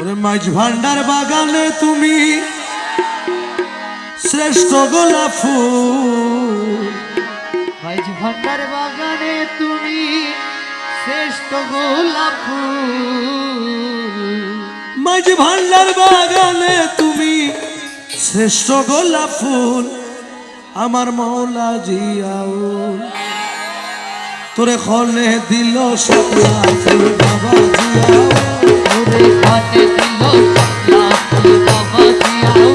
ওরে মাঝ ভান্ডার বাগানে তুমি শ্রেষ্ঠ গোলাপ ফুল। মাইজ ভান্ডার বাগানে তুমি শ্রেষ্ঠ গোলাপ ফুল। মাঝ ভান্ডার বাগানে তুমি শ্রেষ্ঠ গোলাপ ফুল। আমার মৌলা জিয়াউল তোরে খলে দিল ফুল বাবা জিয়াউল। দিল বাবা জিয়াও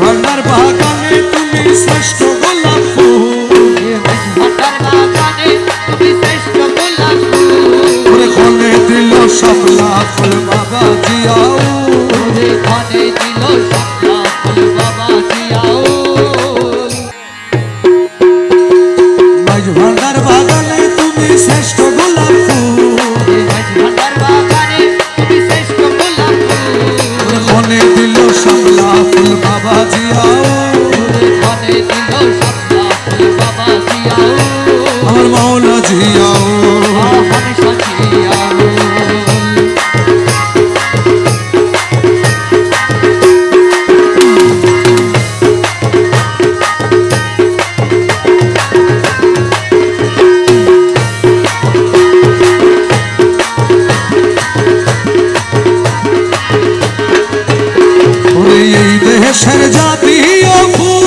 ভান্ডার বাগানে তুমি শ্রেষ্ঠ গোলাপ ফুল। মাইজ ভান্ডার বাগানে তুমি শ্রেষ্ঠ গোলাপ ফুল দেশের জাতীয় ফুল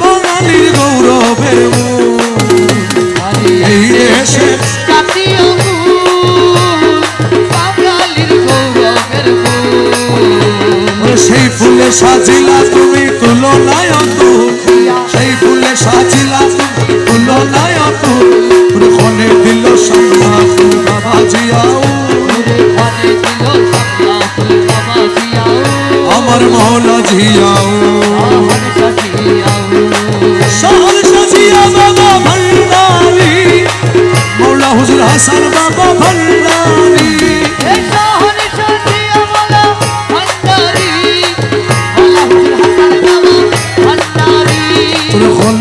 বাঙালির গৌরবের। এই দেশের জাতীয় সেই ফুলে সাজিলা তুমি তুলনায় অতুল। সেই ফুলে সাজিলা তুমি তুলনায় অতুল। দিল ফুল বাবা জিয়াও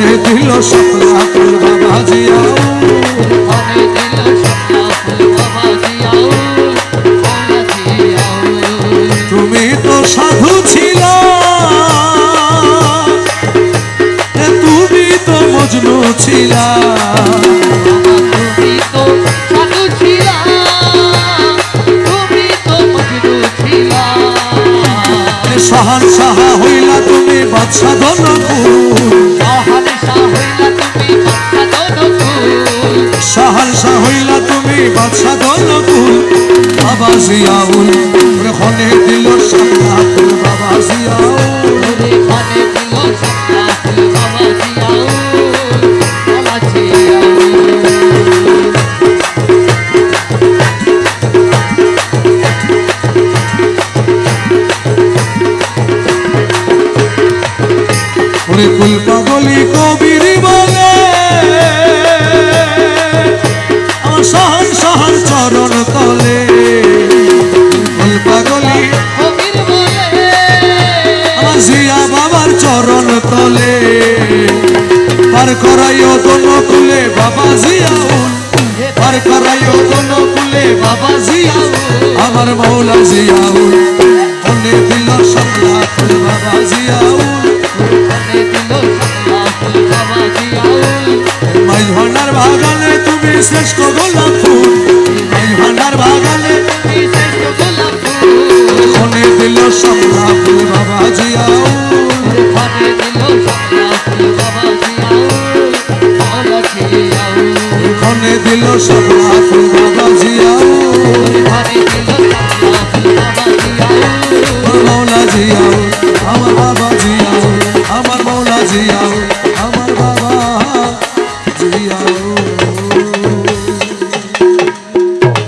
খনে দিল সকলা তোর বাবা জিয়াও ঘরে দিল শাপলা ফুল বাবা মালা তুমি তো সাধু ছিল। তুমি তো মজনু ছিলা। সাহান সাহা হইলা তুমি বাদশা ধনকুল। আহার তুমি বাবা জিয়াউল ওরে দিল সকলা বাবা জিয়াউল। ওরে দিল শাপলা বাবা ওরে কুল পাগলি কবির করাইও দোন কুলে বাবা জিয়াউল পার করাইও দোন কুলে বাবা জিয়াউল আমার মৌলা জিয়াউল মনে দিল সকলা ফুল বাবা জিয়াউল খানে দিল শাপলা ফুল বাবা জিয়াও মাই ভান্ডার বাগানে তুমি শ্রেষ্ঠ গোলাপ ফুল। মাই ভান্ডার বাগানে তুমি শ্রেষ্ঠ গোলাপ ফুল। মনে দিল সকলা ফুল বাবা